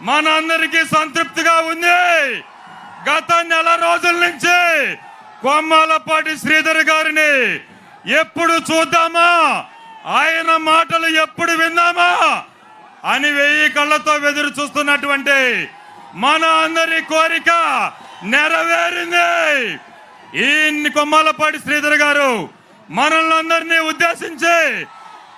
మన అందరికీ సంతృప్తిగా ఉంది. గత నెల రోజుల నుంచి కొమ్మాలపాటి శ్రీధర్ గారిని ఎప్పుడు చూద్దామా? ఆయన మాటలు ఎప్పుడు విందామా అని వెయ్యి కళ్ళతో ఎదురు చూస్తున్నటువంటి మన అందరి కోరిక నెరవేరింది. ఈ కొమ్మాలపాటి శ్రీధర్ గారు మనల్ని అందరినీ ఉద్దేశించి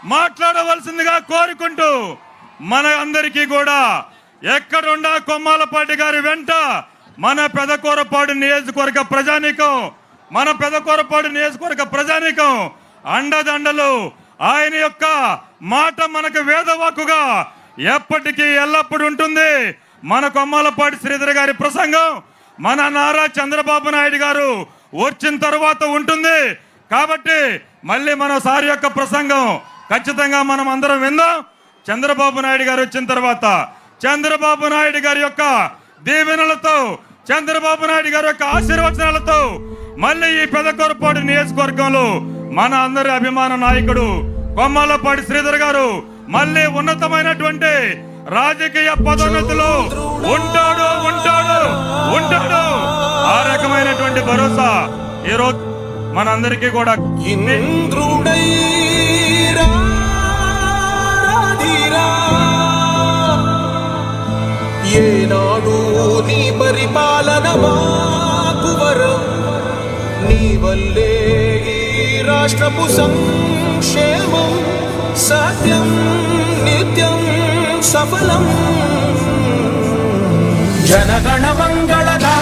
మాట్లాడవలసిందిగా కోరుకుంటూ మన అందరికీ కూడా ఎక్కడుండా కొమ్మాలపాటి గారి వెంట? మన పెదకూరపాడు నియోజకవర్గ ప్రజానీకం. మన పెదకూరపాడు నియోజకవర్గ ప్రజానీకం. అండదండలు. ఆయన యొక్క మాట మనకు వేదవాకుగా. ఎప్పటికీ ఎల్లప్పుడు ఉంటుంది. మన కొమ్మాలపాటి శ్రీధర్ గారి ప్రసంగం. మన నారా చంద్రబాబు నాయుడు గారు వచ్చిన తర్వాత ఉంటుంది. కాబట్టి మళ్ళీ మన సార్ యొక్క ప్రసంగం ఖచ్చితంగా మనం అందరం విందాం. చంద్రబాబు నాయుడు గారు వచ్చిన తర్వాత చంద్రబాబు నాయుడు గారి యొక్క దీవెనలతో చంద్రబాబు నాయుడు గారి యొక్క ఆశీర్వచనాలతో మళ్ళీ ఈ పెదకొరపాడు నియోజకవర్గంలో మన అందరి అభిమాన నాయకుడు కొమ్మలపాటి శ్రీధర్ గారు మళ్ళీ ఉన్నతమైనటువంటి రాజకీయ పదోన్నతిలో ఉంటాడు ఉంటాడు ఉంటాడు. ఆ రకమైనటువంటి భరోసా ఈరోజు మనందరికీ కూడా వల్లే ఈ రాష్ట్రపు సంక్షేమం సత్యం నిత్యం సఫలం. జనగణ మంగళ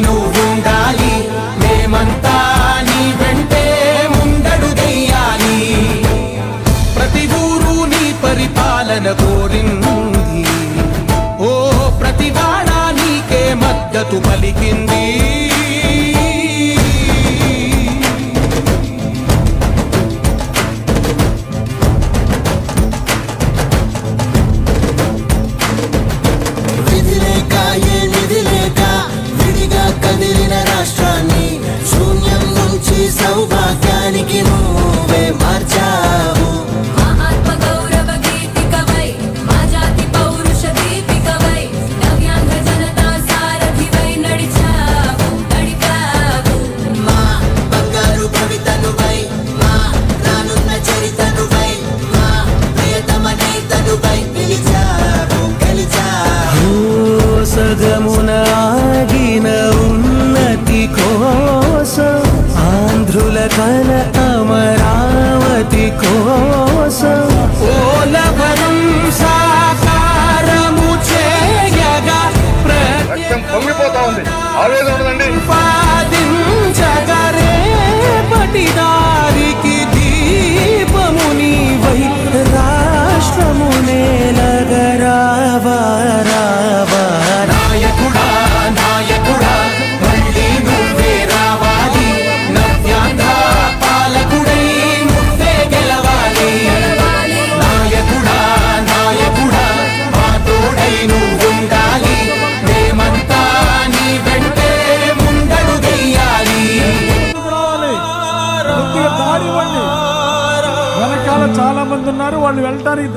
నువ్వుండాలి. మేమంతా నీ వెంటే ముందడుగెయ్యాలి ప్రతి ఊరు నీ పరిపాలన కోరింది. ఓ ప్రతి వాడ నీకే మద్దతు పలికింది. Fire. ఉన్నారు వాళ్ళు వెళ్ళటానికి